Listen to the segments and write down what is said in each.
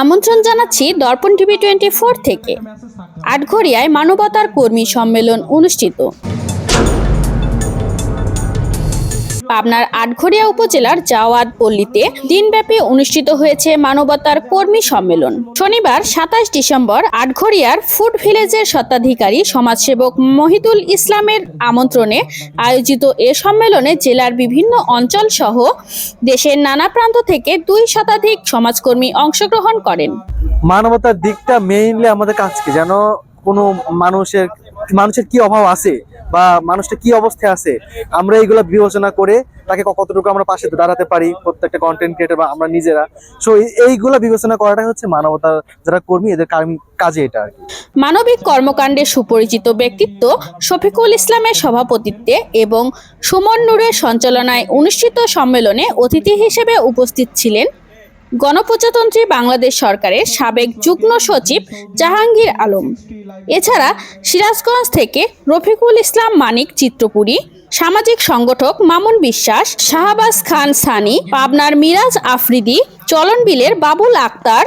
আমন্ত্রণ জানাচ্ছি দর্পণ TV twenty four থেকে। আটঘরিয়ায় মানবতার কর্মী সম্মেলন অনুষ্ঠিত। পাবনার আটঘরিয়া উপজেলার জাওয়াদ পল্লীতে দিনব্যাপী অনুষ্ঠিত হয়েছে মানবতার কর্মী সম্মেলন। শনিবার সাতাশ ডিসেম্বর আটঘরিয়ার ফুড ভিলেজের স্বত্বাধিকারী সমাজসেবক মহিদুল ইসলামের আমন্ত্রণে আয়োজিত এ সম্মেলনে জেলার বিভিন্ন অঞ্চল সহ দেশের নানা প্রান্ত থেকে দুই শতাধিক সমাজকর্মী অংশগ্রহণ করেন। মানবতার দিকটা মেইনলি আমাদের কাজ কি যেন কোনো মানুষের মানুষের কি অভাব আছে? বা মানুষটা কি অবস্থায় আছে, আমরা এইগুলো বিবেচনা করে তাকে কতটুকু আমরা পাশে দাঁড়াতে পারি প্রত্যেকটা কন্টেন্ট ক্রিয়েটার বা আমরা নিজেরা। সো এইগুলো বিবেচনা করাটাই হচ্ছে মানবতার যারা কর্মী, এদের কাজে এটা আর মানবিক কর্মকাণ্ডে সুপরিচিত ব্যক্তিত্ব শফিকুল ইসলামের সভাপতিত্বে এবং সুমন নূরের সঞ্চালনায় অনুষ্ঠিত সম্মেলনে অতিথি হিসেবে উপস্থিত ছিলেন গণপ্রজাতন্ত্রী বাংলাদেশ সরকারের সাবেক যুগ্ম সচিব জাহাঙ্গীর আলম। এছাড়া সিরাজগঞ্জ থেকে রফিকুল ইসলাম মানিক চিত্রপুরী, সামাজিক সংগঠক মামুন বিশ্বাস, শাহবাজ খান সানি, পাবনার মিরাজ আফ্রিদি চলনবিলের বাবুল আক্তার,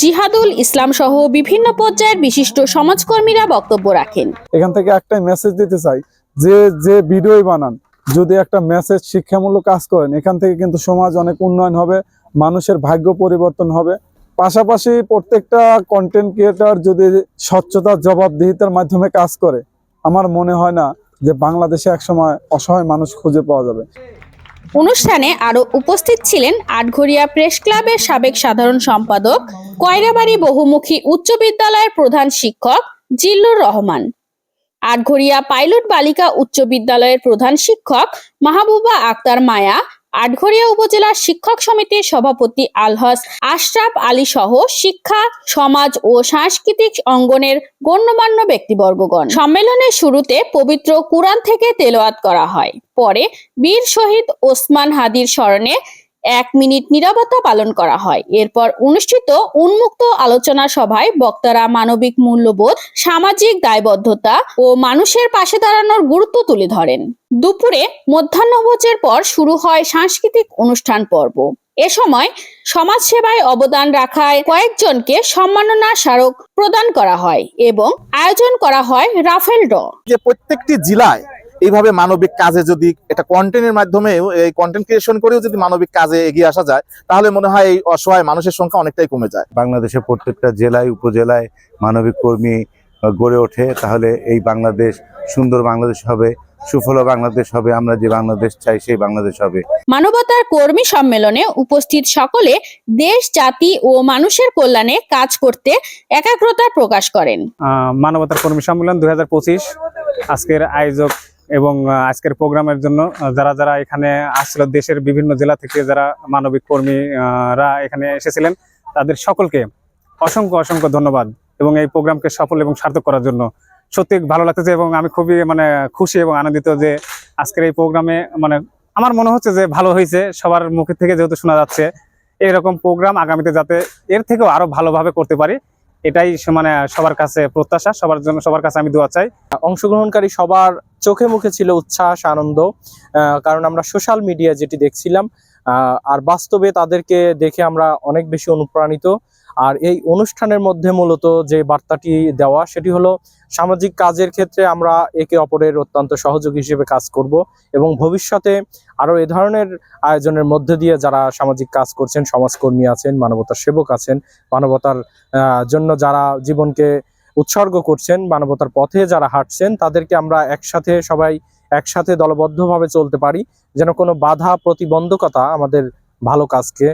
জিহাদুল ইসলাম সহ বিভিন্ন পর্যায়ের বিশিষ্ট সমাজকর্মীরা বক্তব্য রাখেন। এখান থেকে একটা মেসেজ দিতে চাই, যে যে ভিডিওই বানান, যদি একটা মেসেজ শিক্ষামূলক কাজ করেন, এখান থেকে কিন্তু সমাজ অনেক উন্নয়ন হবে মানুষের ভাগ্য পরিবর্তন হবে। পাশাপাশি প্রত্যেকটা কন্টেন্ট ক্রিয়েটর যদি স্বচ্ছতার জবাবদিহিতার মাধ্যমে কাজ করে, আমার মনে হয় না যে বাংলাদেশে একসময় অসহায় মানুষ খুঁজে পাওয়া যাবে। অনুষ্ঠানে আরও উপস্থিত ছিলেন আটঘরিয়া প্রেস ক্লাবের সাবেক সাধারণ সম্পাদক, কয়রাবাড়ি বহুমুখী উচ্চ বিদ্যালয়ের প্রধান শিক্ষক জিল্লুর রহমান, আটঘরিয়া পাইলট বালিকা উচ্চ বিদ্যালয়ের প্রধান শিক্ষক মাহবুবা আক্তার মায়া আটঘরিয়া উপজেলার শিক্ষক সমিতির সভাপতি আলহাস আশরাফ আলী সহ শিক্ষা, সমাজ ও সাংস্কৃতিক অঙ্গনের গণ্যমান্য ব্যক্তিবর্গগণ। সম্মেলনের শুরুতে পবিত্র কুরআন থেকে তেলোয়াত করা হয়। পরে বীর শহীদ ওসমান হাদির স্মরণে এক মিনিট নীরবতা পালন করা হয়। এরপর অনুষ্ঠিত উন্মুক্ত আলোচনা সভায় বক্তারা মানবিক মূল্যবোধ, সামাজিক দায়বদ্ধতা ও মানুষের পাশে দাঁড়ানোর গুরুত্ব তুলে ধরেন। দুপুরে মধ্যাহ্নভোজের পর শুরু হয় সাংস্কৃতিক অনুষ্ঠান পর্ব। এ সময় সমাজ সেবায় অবদান রাখায় কয়েকজনকে সম্মাননা স্মারক প্রদান করা হয় এবং আয়োজন করা হয় রাফেল ড্র। যে প্রত্যেকটি জেলায় এইভাবে মানবিক কাজে যদি এটা কন্টেন্টের মাধ্যমে এই কন্টেন্ট ক্রিয়েশন করেও যদি মানবিক কাজে এগিয়ে আসা যায় তাহলে মনে হয় এই অসহায় মানুষের সংখ্যা অনেকটাই কমে যায়। বাংলাদেশের প্রত্যেকটা জেলায় উপজেলায় মানবিক কর্মী গড়ে ওঠে তাহলে এই বাংলাদেশ সুন্দর বাংলাদেশ হবে সুফল বাংলাদেশ হবে আমরা যে বাংলাদেশ চাই সেই বাংলাদেশ হবে। মানবতার কর্মী সম্মেলনে উপস্থিত সকলে দেশ জাতি ও মানুষের কল্যাণে কাজ করতে একাগ্রতা প্রকাশ করেন। আহ, মানবতার কর্মী সম্মেলন দুই হাজার পঁচিশ। আজকের আয়োজক এবং আজকের প্রোগ্রামের জন্য যারা যারা এখানে আসছিল, দেশের বিভিন্ন জেলা থেকে যারা মানবিক কর্মীরা এখানে এসেছিলেন, তাদের সকলকে অসংখ্য অসংখ্য ধন্যবাদ এবং এই প্রোগ্রামকে সফল এবং সার্থক করার জন্য। সত্যি ভালো লাগতেছে এবং আমি খুবই মানে খুশি এবং আনন্দিত যে আজকের এই প্রোগ্রামে মানে আমার মনে হচ্ছে যে ভালো হয়েছে, সবার মুখে থেকে যেহেতু শোনা যাচ্ছে এরকম প্রোগ্রাম আগামীতে যাতে এর থেকেও আরও ভালোভাবে করতে পারি। এটাই মানে সবার কাছে প্রত্যাশা, সবার জন্য সবার কাছে আমি দোয়া চাই। অংশগ্রহণকারী সবার চোখে মুখে ছিল উচ্ছ্বাস, আনন্দ কারণ আমরা সোশ্যাল মিডিয়া যেটি দেখছিলাম আর বাস্তবে তাদেরকে দেখে আমরা অনেক বেশি অনুপ্রাণিত। আর এই অনুষ্ঠানের মধ্যে মূলত যে বার্তাটি দেওয়া, সেটি হলো সামাজিক কাজের ক্ষেত্রে আমরা একে অপরের অত্যন্ত সহযোগী হিসেবে কাজ করব এবং ভবিষ্যতে আরও এ ধরনের আয়োজনের মধ্যে দিয়ে যারা সামাজিক কাজ করছেন, সমাজকর্মী আছেন, মানবতার সেবক আছেন, মানবতার জন্য যারা জীবনকে উৎসর্গ করছেন, মানবতার পথে যারা হাঁটছেন, তাদেরকে আমরা একসাথে সবাই একসাথে দলবদ্ধভাবে চলতে পারি, যেন কোনো বাধা প্রতিবন্ধকতা আমাদের ভালো কাজকে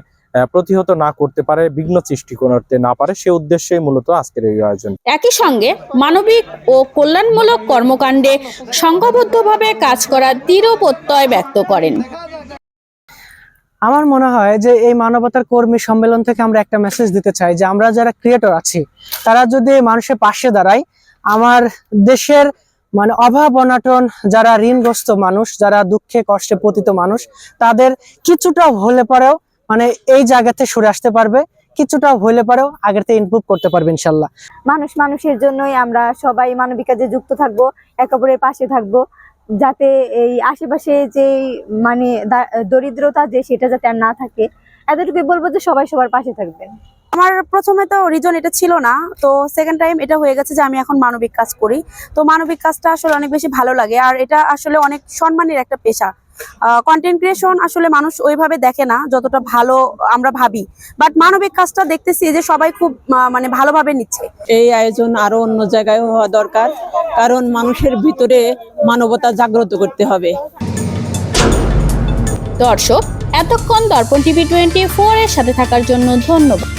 প্রতিহত না করতে পারে বিঘ্ন সৃষ্টি করতে না পারে সে উদ্দেশ্যে মূলত আজকের এই আয়োজন। একই সঙ্গে মানবিক ও কল্যাণমূলক কর্মকাণ্ডে সংঘবদ্ধভাবে কাজ করার দৃঢ় প্রত্যয় ব্যক্ত করেন। আমার মনে হয় যে এই মানবতার কর্মী সম্মেলন থেকে আমরা একটা মেসেজ দিতে চাই যে আমরা যারা ক্রিয়েটর আছি তারা যদি মানুষের পাশে দাঁড়াই আমার দেশের মানে অভাব অনাটন যারা ঋণগ্রস্ত মানুষ যারা দুঃখে কষ্টে পতিত মানুষ তাদের কিছুটা হলে পরেও মানে এই জায়গাতে সরে আসতে পারবে কিছুটা হলে পরেও আগের থেকে ইমপ্রুভ করতে পারবে ইনশাল্লাহ। মানুষ মানুষের জন্যই আমরা সবাই মানবিক কাজে যুক্ত থাকব একে অপরের পাশে থাকব যাতে এই আশেপাশে যে মানে দা- দরিদ্রতা যে সেটা যাতে আর না থাকে। এতটুকুই বলব যে সবাই সবার পাশে থাকবেন। আমার প্রথমে তো রিজন এটা ছিল না তো সেকেন্ড টাইম এটা হয়ে গেছে যে আমি এখন মানবিক কাজ করি। তো মানবিক কাজটা আসলে অনেক বেশি ভালো লাগে আর এটা আসলে অনেক সম্মানের একটা পেশা। কন্টেন্ট ক্রিয়েশন আসলে মানুষ ওইভাবে দেখে না যতটা ভালো আমরা ভাবি। বাট মানবিক কাজটা দেখতেছি যে সবাই খুব আহ, মানে ভালোভাবে নিচ্ছে। এই আয়োজন আরও অন্য জায়গায় হওয়া দরকার কারণ মানুষের ভিতরে মানবতা জাগ্রত করতে হবে। দর্শক এতক্ষণ দর্পণ টিভি টোয়েন্টি ফোর এর সাথে থাকার জন্য ধন্যবাদ।